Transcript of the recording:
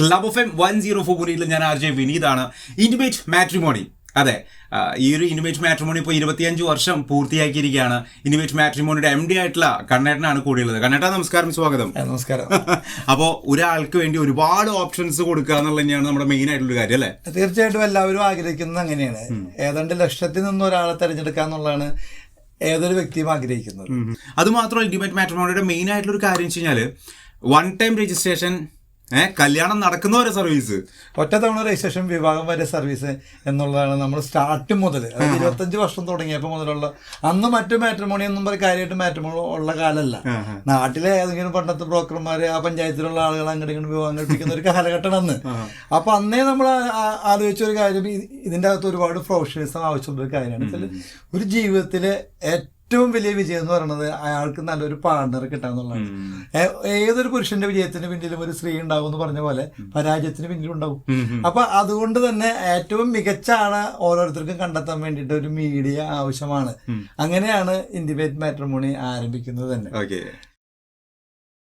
Club F M one zero four ഫോറിൽ ഞാൻ R J വിനീതാണ്. ഇന്റിമേറ്റ് മാട്രിമോണി അതെ. ഈ ഒരു ഇന്റിമേറ്റ് മാട്രിമോണി ഇപ്പോൾ ഇരുപത്തിയഞ്ച് വർഷം പൂർത്തിയാക്കിയിരിക്കുകയാണ്. ഇന്റിമേറ്റ് മാട്രിമോണിയുടെ എം ഡി ആയിട്ടുള്ള കണ്ണേട്ടനാണ് കൂടിയുള്ളത്. കണ്ണേട്ട നമസ്കാരം സ്വാഗതം. നമസ്കാരം. അപ്പോൾ ഒരാൾക്ക് വേണ്ടി ഒരുപാട് ഓപ്ഷൻസ് കൊടുക്കുക എന്നുള്ളത് തന്നെയാണ് നമ്മുടെ മെയിൻ ആയിട്ടുള്ള കാര്യം അല്ലേ? തീർച്ചയായിട്ടും എല്ലാവരും ആഗ്രഹിക്കുന്നത് അങ്ങനെയാണ്. ഏതാണ്ട് ലക്ഷത്തിൽ നിന്ന് ഒരാളെ തിരഞ്ഞെടുക്കുക എന്നുള്ളതാണ് ഏതൊരു വ്യക്തിയും ആഗ്രഹിക്കുന്നത്. അതുമാത്രമല്ല ഇന്റിമേറ്റ് മാട്രിമോണിയുടെ മെയിൻ ആയിട്ടുള്ള ഒരു കാര്യം വെച്ച് കഴിഞ്ഞാൽ വൺ ടൈം രജിസ്ട്രേഷൻ ഏഹ് കല്യാണം നടക്കുന്ന ഒരു സർവീസ് ഒറ്റത്തവണ രജിസ്ട്രേഷൻ വിഭാഗം വരെ സർവീസ് എന്നുള്ളതാണ് നമ്മൾ സ്റ്റാർട്ട് മുതൽ. അതായത് ഇരുപത്തഞ്ച് വർഷം തുടങ്ങിയപ്പോൾ മുതലുള്ള അന്ന് മറ്റു മാട്രിമോണി ഒന്നും പറയും കാര്യമായിട്ട് മാട്രിമോണി ഉള്ള കാലമല്ല നാട്ടിലെ ഏതെങ്കിലും പണ്ടത്തെ ബ്രോക്കർമാർ ആ പഞ്ചായത്തിലുള്ള ആളുകൾ അങ്ങോട്ട് ഇങ്ങോട്ട് വിവാഹം കഴിപ്പിക്കുന്ന ഒരു കാലഘട്ടം അന്ന്. അപ്പൊ അന്നേ നമ്മൾ ആലോചിച്ച ഒരു കാര്യം ഇതിന്റെ ഇതിന്റെ അകത്ത് ഒരുപാട് പ്രൊഫഷണലിസം ആവശ്യമുള്ള ഒരു കാര്യമാണ്. ഒരു ജീവിതത്തിലെ ഏറ്റവും വലിയ വിജയം എന്ന് പറയുന്നത് അയാൾക്ക് നല്ലൊരു പാർട്ണർ കിട്ടാന്നുള്ളതാണ് ഏതൊരു പുരുഷന്റെ വിജയത്തിന് പിന്നിലും ഒരു സ്ത്രീ ഉണ്ടാവും എന്ന് പറഞ്ഞ പോലെ പരാജയത്തിന് പിന്നിലും ഉണ്ടാവും. അപ്പൊ അതുകൊണ്ട് തന്നെ ഏറ്റവും മികച്ച ആളെ ഓരോരുത്തർക്കും കണ്ടെത്താൻ വേണ്ടിയിട്ട് ഒരു മീഡിയ ആവശ്യമാണ്. അങ്ങനെയാണ് ഇന്റിമേറ്റ് മാട്രിമോണി ആരംഭിക്കുന്നത് തന്നെ.